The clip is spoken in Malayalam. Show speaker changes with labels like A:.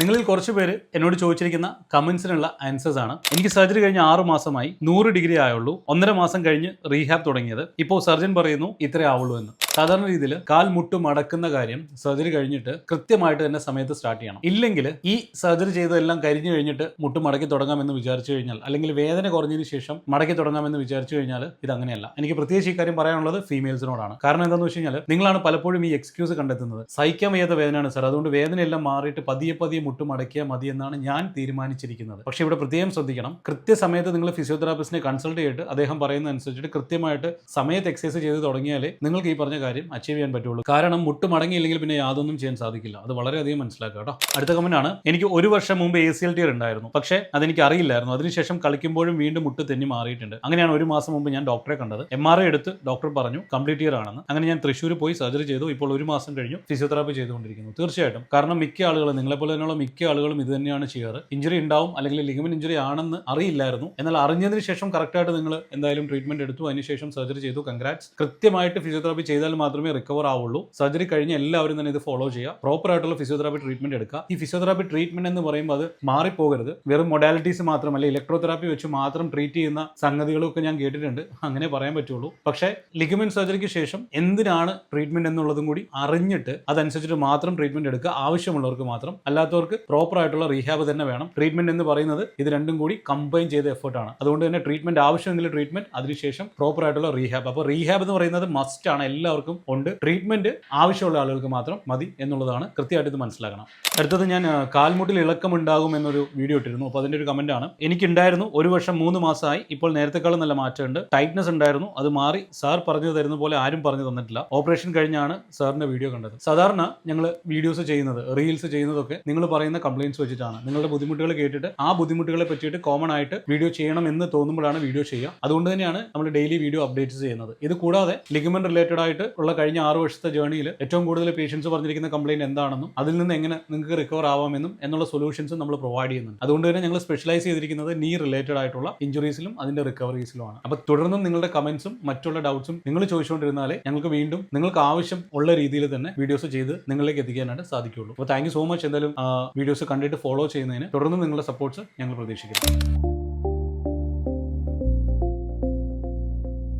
A: നിങ്ങളിൽ കുറച്ച് പേര് എന്നോട് ചോദിച്ചിരിക്കുന്ന കമന്റ്സിനുള്ള ആൻസേഴ്സ് ആണ്. എനിക്ക് സർജറി കഴിഞ്ഞ ആറു മാസമായി നൂറ് ഡിഗ്രി ആയുള്ളൂ. ഒന്നര മാസം കഴിഞ്ഞ് റീഹാബ് തുടങ്ങിയത്. ഇപ്പോൾ സർജൻ പറയുന്നു ഇത്രേ ആവുള്ളൂ എന്ന്. സാധാരണ രീതിയിൽ കാൽ മുട്ടും മടക്കുന്ന കാര്യം സർജറി കഴിഞ്ഞിട്ട് കൃത്യമായിട്ട് തന്നെ സമയത്ത് സ്റ്റാർട്ട് ചെയ്യണം. ഇല്ലെങ്കിൽ ഈ സർജറി ചെയ്തതെല്ലാം കരിഞ്ഞു കഴിഞ്ഞിട്ട് മുട്ട് മടക്കി തുടങ്ങാമെന്ന് വിചാരിച്ചു കഴിഞ്ഞാൽ അല്ലെങ്കിൽ വേദന കുറഞ്ഞതിന് ശേഷം മടക്കി തുടങ്ങാമെന്ന് വിചാരിച്ചു കഴിഞ്ഞാൽ ഇത് അങ്ങനെയല്ല. എനിക്ക് പ്രത്യേകിച്ച് ഈ കാര്യം പറയാനുള്ളത് ഫീമെയിൽസിനോടാണ് കാരണം എന്താണെന്ന് വെച്ച് കഴിഞ്ഞാൽ നിങ്ങളാണ് പലപ്പോഴും ഈ എക്സ്ക്യൂസ് കണ്ടെത്തുന്നത്. സഹിക്കാൻ വയ്യാത്ത വേദനയാണ് സാർ. അതുകൊണ്ട് വേദനയെല്ലാം മാറിയിട്ട് പതിയെ പതിയെ മുട്ട് മടക്കിയാൽ മതി എന്നാണ് ഞാൻ തീരുമാനിച്ചിരിക്കുന്നത്. പക്ഷേ ഇവിടെ പ്രത്യേകം ശ്രദ്ധിക്കണം. കൃത്യസമയത്ത് നിങ്ങൾ ഫിസിയോതെറാപ്പിസ്റ്റിനെ കൺസൾട്ട് ചെയ്തിട്ട് അദ്ദേഹം പറയുന്ന അനുസരിച്ചിട്ട് കൃത്യമായിട്ട് സമയത്ത് എക്സസൈസ് ചെയ്ത് തുടങ്ങിയാലേ നിങ്ങൾക്ക് ഈ പറഞ്ഞ കാര്യം അച്ചീവ് ചെയ്യാൻ പറ്റുള്ളൂ. കാരണം മുട്ട് മടങ്ങിയില്ലെങ്കിൽ പിന്നെ യാതൊന്നും ചെയ്യാൻ സാധിക്കില്ല. അത് വളരെയധികം മനസ്സിലാക്കുക കേട്ടോ. അടുത്ത കമന്റ് ആണ്. എനിക്ക് ഒരു വർഷം മുമ്പ് എ സി എൽ ടി ഉണ്ടായിരുന്നു. പക്ഷേ അതെനിക്ക് അറിയില്ലായിരുന്നു. അതിനുശേഷം കളിക്കുമ്പോഴും വീണ്ടും മുട്ട് തെന്നി മാറിയിട്ടുണ്ട്. അങ്ങനെയാണ് ഒരു മാസം മുമ്പ് ഞാൻ ഡോക്ടറെ കണ്ടത്. എം ആർ എടുത്ത് ഡോക്ടർ പറഞ്ഞു കംപ്ലീറ്റ് ഇയർ ആണെന്ന്. അങ്ങനെ ഞാൻ തൃശ്ശൂർ പോയി സർജറി ചെയ്തു. ഇപ്പോൾ ഒരു മാസം കഴിഞ്ഞു ഫിസിയോതെറാപ്പി ചെയ്തുകൊണ്ടിരിക്കുന്നു. തീർച്ചയായിട്ടും. കാരണം മിക്ക ആളുകളും നിങ്ങളെപ്പോലെ തന്നെയുള്ള മിക്ക ആളുകളും ഇത് തന്നെയാണ് ചെയ്യാറ്. ഇഞ്ചുറി ഉണ്ടാവും അല്ലെങ്കിൽ ലിഗമെന്റ് ഇഞ്ചുറി ആണെന്ന് അറിയില്ലായിരുന്നു. എന്നാൽ അറിഞ്ഞതിന് ശേഷം കറക്റ്റായിട്ട് നിങ്ങൾ എന്തായാലും ട്രീറ്റ്മെന്റ് എടുത്തു. അതിനുശേഷം സർജറി ചെയ്തു. കൺഗ്രാറ്റ്സ് കൃത്യമായിട്ട് ഫിസിയോതെറാപ്പി ചെയ്താൽ മാത്രമേ റിക്കവർ ആവുള്ളൂ. സർജറി കഴിഞ്ഞ് എല്ലാവരും തന്നെ ഇത് ഫോളോ ചെയ്യുക. പ്രോപ്പർ ആയിട്ടുള്ള ഫിസിയോതെറാപ്പി ട്രീറ്റ്മെന്റ് എടുക്കുക. ഈ ഫിസിയോതെറാപ്പി ട്രീറ്റ്മെന്റ് എന്ന് പറയുമ്പോൾ അത് മാറിപ്പോകരുത്. വെറും മൊഡാലിറ്റീസ് മാത്രമല്ല ഇലക്ട്രോതെറാപ്പി വെച്ച് മാത്രം ട്രീറ്റ് ചെയ്യുന്ന സംഗതികളൊക്കെ ഞാൻ കേട്ടിട്ടുണ്ട്. അങ്ങനെ പറയാൻ പറ്റുള്ളൂ. പക്ഷേ ലിഗമെന്റ് സർജറിക്ക് ശേഷം എന്തിനാണ് ട്രീറ്റ്മെന്റ് എന്നുള്ളതും കൂടി അറിഞ്ഞിട്ട് അതനുസരിച്ചിട്ട് മാത്രം ട്രീറ്റ്മെന്റ് എടുക്കുക. ആവശ്യമുള്ളവർക്ക് മാത്രം. അല്ലാത്തവർക്ക് പ്രോപ്പർ ആയിട്ടുള്ള റീഹാബ് തന്നെ വേണം. ട്രീറ്റ്മെന്റ് എന്ന് പറയുന്നത് ഇത് രണ്ടും കൂടി കമ്പൈൻ ചെയ്ത എഫേർട്ടാണ് അതുകൊണ്ട് തന്നെ ട്രീറ്റ്മെന്റ് ആവശ്യമെങ്കിൽ ട്രീറ്റ്മെന്റ് അതിനുശേഷം പ്രോപ്പർ ആയിട്ടുള്ള റീഹാബ് അപ്പോൾ റീഹാബ് എന്ന് പറയുന്നത് മസ്റ്റ് ആണ്. എല്ലാവർക്കും ഉണ്ട്. ട്രീറ്റ്മെന്റ് ആവശ്യമുള്ള ആളുകൾക്ക് മാത്രം മതി എന്നുള്ളതാണ് കൃത്യമായിട്ട് ഇത് മനസ്സിലാക്കണം. അടുത്തത് ഞാൻ കാൽമുട്ടിൽ ഇളക്കം ഉണ്ടാകും എന്നൊരു വീഡിയോ ഇട്ടിരുന്നു. അപ്പോൾ അതിന്റെ ഒരു കമന്റ് ആണ്. എനിക്കുണ്ടായിരുന്നു ഒരു വർഷം മൂന്ന് മാസമായി. ഇപ്പോൾ നേരത്തെക്കാളും നല്ല മാറ്റമുണ്ട്. ടൈറ്റ്നസ് ഉണ്ടായിരുന്നു. അത് മാറി സാർ പറഞ്ഞു തരുന്ന പോലെ ആരും പറഞ്ഞു തന്നിട്ടില്ല. ഓപ്പറേഷൻ കഴിഞ്ഞാണ് സാറിന്റെ വീഡിയോ കണ്ടത്. സാധാരണ ഞങ്ങൾ വീഡിയോസ് ചെയ്യുന്നത് റീൽസ് ചെയ്യുന്നതൊക്കെ നിങ്ങൾ പറയുന്ന കംപ്ലയിൻസ് വെച്ചിട്ടാണ്. നിങ്ങളുടെ ബുദ്ധിമുട്ടുകൾ കേട്ടിട്ട് ആ ബുദ്ധിമുട്ടുകളെ പറ്റിയിട്ട് കോമൺ ആയിട്ട് വീഡിയോ ചെയ്യണം എന്ന് തോന്നുമ്പോഴാണ് വീഡിയോ ചെയ്യുക. അതുകൊണ്ട് തന്നെയാണ് നമ്മൾ ഡെയിലി വീഡിയോ അപ്ഡേറ്റ്സ് ചെയ്യുന്നത്. ഇത് കൂടാതെ ലിഗമെന്റ് റിലേറ്റഡ് ആയിട്ട് ഉള്ള കഴിഞ്ഞ ആറ് വർഷത്തെ ജേണിയിൽ ഏറ്റവും കൂടുതൽ പേഷ്യൻസ് പറഞ്ഞിരിക്കുന്ന കംപ്ലയിന്റ് എന്താണെന്നും അതിൽ നിന്ന് എങ്ങനെ നിങ്ങൾക്ക് റിക്കവർ ആവാമെന്നും എന്നുള്ള സൊല്യൂഷൻസും നമ്മൾ പ്രൊവൈഡ് ചെയ്യുന്നുണ്ട്. അതുകൊണ്ട് തന്നെ ഞങ്ങൾ സ്പെഷ്യലൈസ് ചെയ്തിരിക്കുന്നത് നീ റിലേറ്റഡ് ആയിട്ടുള്ള ഇഞ്ചുറീസിലും അതിന്റെ റിക്കവറീസിലുമാണ് അപ്പോൾ തുടർന്നും നിങ്ങളുടെ കമന്റ്സും മറ്റുള്ള ഡൗട്ട്സും നിങ്ങൾ ചോദിച്ചുകൊണ്ടിരുന്നാൽ ഞങ്ങൾക്ക് വീണ്ടും നിങ്ങൾക്ക് ആവശ്യം ഉള്ള രീതിയിൽ തന്നെ വീഡിയോസ് ചെയ്ത് നിങ്ങളിലേക്ക് എത്തിക്കാനായിട്ട് സാധിക്കുള്ളൂ അപ്പോൾ താങ്ക് സോ മച്ച് എന്തായാലും വീഡിയോസ് കണ്ടിട്ട് ഫോളോ ചെയ്യുന്നതിന് തുടർന്നും നിങ്ങളുടെ സപ്പോർട്ട്സ് ഞങ്ങൾ പ്രതീക്ഷിക്കുന്നു.